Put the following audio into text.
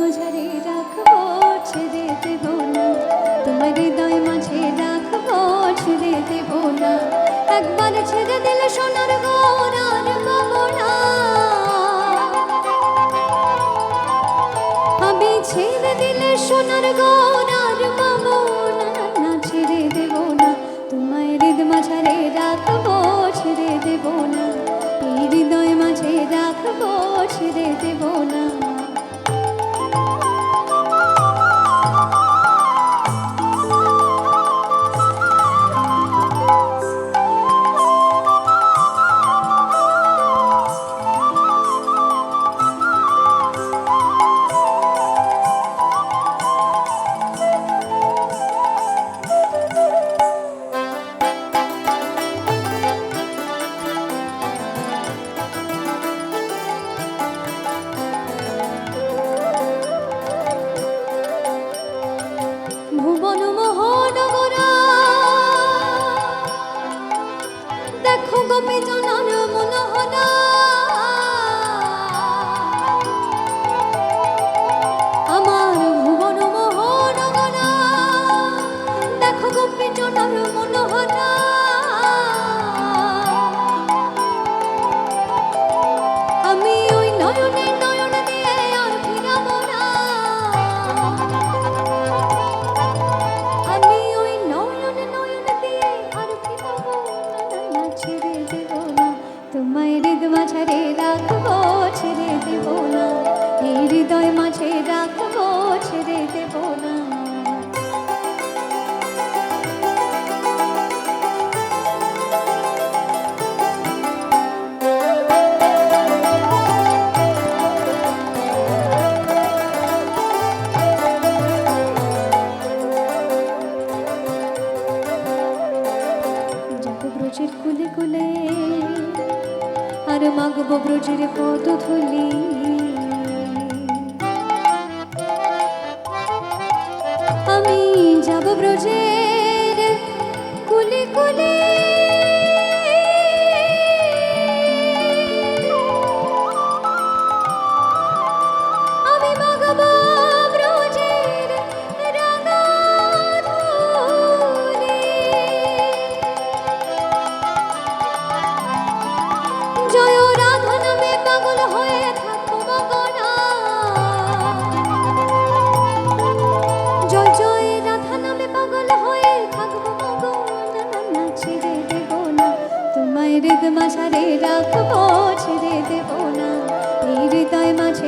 মাঝারে রাখব ছেড়ে দেব না। তোমার হৃদয় মাঝে রাখব ছেড়ে দেব না। একবার ছেড়ে দিলে সোনার গোরার পাবো না আমি ছেড়ে দিলে সোনার গোরার গোপী জনন মনোহরা। মাঝে রাখব ছেড়ে দেব না ব্রজের কুলে কুলে আর মাগব ব্রজের পদ ধুলি। আমি যাব ব্রজের ছেড়ে দেব না। তোমায় হৃদ মাঝারে রাখব ছেড়ে দেব না। এই হৃদয় মাঝে